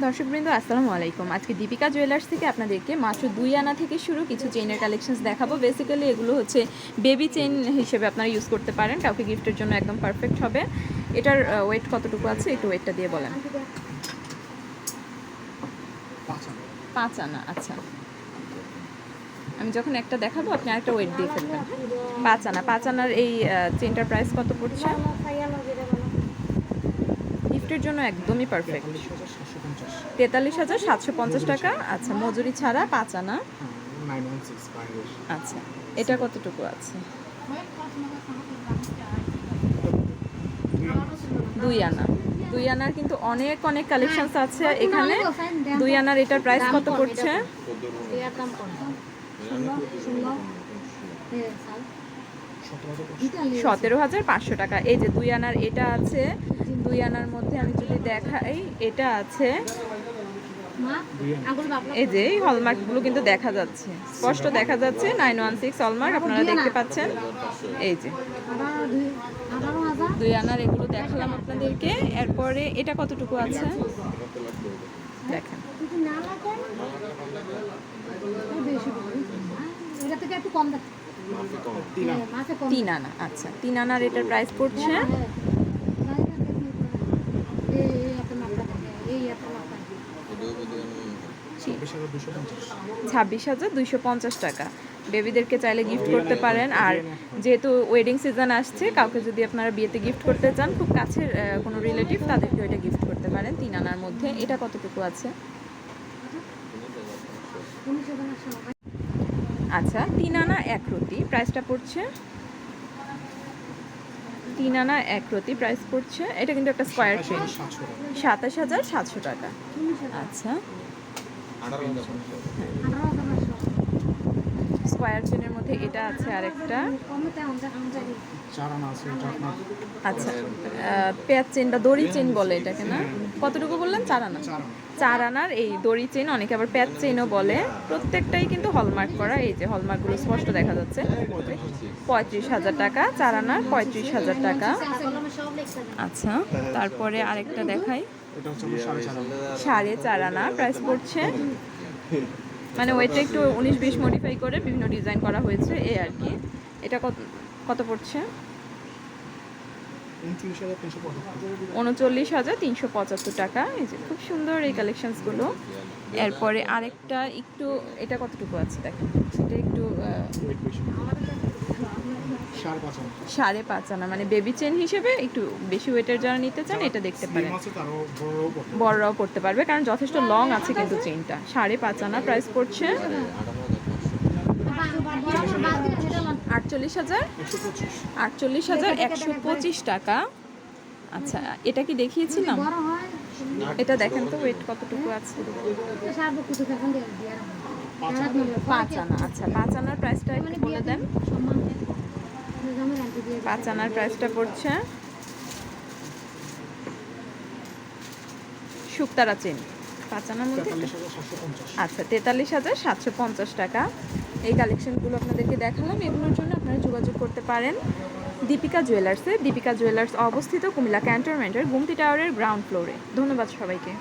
দর্শকবৃন্দ আসসালামু আলাইকুম। আজকে দীপিকা জুয়েলার্স থেকে আপনাদেরকে মাত্র দুই আনা থেকে শুরু কিছু চেইনের কালেকশনস দেখাবো। বেসিক্যালি এগুলো হচ্ছে বেবি চেইন হিসেবে আপনারা ইউজ করতে পারেন। কাউকে গিফটের জন্য একদম পারফেক্ট হবে। এটার ওয়েট কতটুকু আছে? একটু ওয়েটটা দিয়ে বলেন। পাঁচ আনা। আচ্ছা। আমি যখন একটা দেখাবো আপনি আরেকটা ওয়েট দিয়ে ফেলবেন। পাঁচ আনা। পাঁচ আনার এই চেইনটার প্রাইস কত পড়ছে? গিফটের জন্য একদমই পারফেক্ট তেতাল্লিশ হাজার সাতশো পঞ্চাশ টাকা। আচ্ছা মজুরি ছাড়া পাঁচ আনা। আচ্ছা এটা কতটুকু আছে? দুই আনা। দুই আনার কিন্তু অনেক অনেক কালেকশনস আছে এখানে। দুই আনার এটার প্রাইস কত পড়ছে? সতেরো হাজার পাঁচশো টাকা। এই যে দুই আনার এটা আছে। দুই আনার মধ্যে আমি যদি দেখাই, এটা আছে এই যে এই হলমার্কগুলো কিন্তু দেখা যাচ্ছে। স্পষ্ট দেখা যাচ্ছে নাইন ওয়ান সিক্স হলমার্ক আপনারা দেখতে পাচ্ছেন। এই যে। দুই আনার এগুলো দেখালাম আপনাদেরকে। এরপরে এটা কতটুকু আছে? দেখেন। এটা থেকে একটু কম দেখো মাসে কম। তিন আনা। আচ্ছা। তিন আনার এটার প্রাইস পড়ছে হ্যাঁ, এই এই এত মাপটা থাকে এই এত মাপটা ছাব্বিশ হাজার দুইশো পঞ্চাশ। টাকা। বেবিদেরকে চাইলে গিফট করতে পারেন। আর যেহেতু ওয়েডিং সিজন আসছে কাউকে যদি আপনারা বিয়েতে গিফট করতে চান খুব কাছের কোনো রিলেটিভ তাদেরকে ওইটা গিফট করতে পারেন তিন আনার মধ্যে। এটা কতটুকু আছে? আচ্ছা তিন আনা এক রতি প্রাইসটা পড়ছে? তিন আনা এক রতি প্রাইস পড়ছে? এটা কিন্তু একটা স্কোয়ার চেন সাতাশ হাজার সাতশো টাকা। আচ্ছা। স্কোয়ার চেনের মধ্যে এটা আছে আরেকটা। আচ্ছা পেঁয়াজ চেন বা দড়ি চেন বলে এটাকে, না? কতটুকু বললেন? চার আনা। চার আনার এই দড়ি চেন অনেকে আবার পেঁয়াজ চেনও বলে। প্রত্যেকটাই কিন্তু হলমার্ক করা, এই যে হলমার্কগুলো স্পষ্ট দেখা যাচ্ছে। পঁয়ত্রিশ হাজার টাকা, চার আনার পঁয়ত্রিশ হাজার টাকা। আচ্ছা তারপরে আরেকটা দেখাই। সাড়ে চার আনা। প্রাইস পড়ছে। মানে ওইটা একটু উনিশ বিশ মডিফাই করে বিভিন্ন ডিজাইন করা হয়েছে, এ আর কি। এটা কত কত পড়ছে? উনচল্লিশ হাজার তিনশো পঁচাত্তর টাকা। এই যে খুব সুন্দর এই কালেকশনসগুলো এরপরে আরেকটা একটু এটা কতটুকু আছে দেখেন? এটা একটু সাড়ে পাঁচ আনা মানে বেবি চেন হিসেবে একটু বেশি ওয়েটের যারা নিতে চান এটা দেখতে পারেন। বড়রাও পড়তে পারবে। কারণ যথেষ্ট লং আছে কিন্তু চেনটা সাড়ে পাঁচ আনা প্রাইস পড়ছে। আটচল্লিশ হাজার? আটচল্লিশ হাজার একশো পঁচিশ টাকা। আচ্ছা এটা কি দেখিয়েছিলাম? এটা দেখেন তো ওয়েট কতটুকু আছে? পাঁচ আনা আচ্ছা পাঁচ আনার প্রাইসটা একটু বলে দেন। পাঁচ আনার প্রাইসটা পড়ছে শুক্তারা চেন। পাঁচ আনার মধ্যে আচ্ছা তেতাল্লিশ হাজার সাতশো পঞ্চাশ টাকা। এই কালেকশনগুলো আপনাদেরকে দেখালাম এগুলোর জন্য আপনারা যোগাযোগ করতে পারেন। দীপিকা জুয়েলার্সে। দীপিকা জুয়েলার্স অবস্থিত কুমিল্লা ক্যান্টনমেন্টের গুমতি টাওয়ারের গ্রাউন্ড ফ্লোরে। ধন্যবাদ সবাইকে।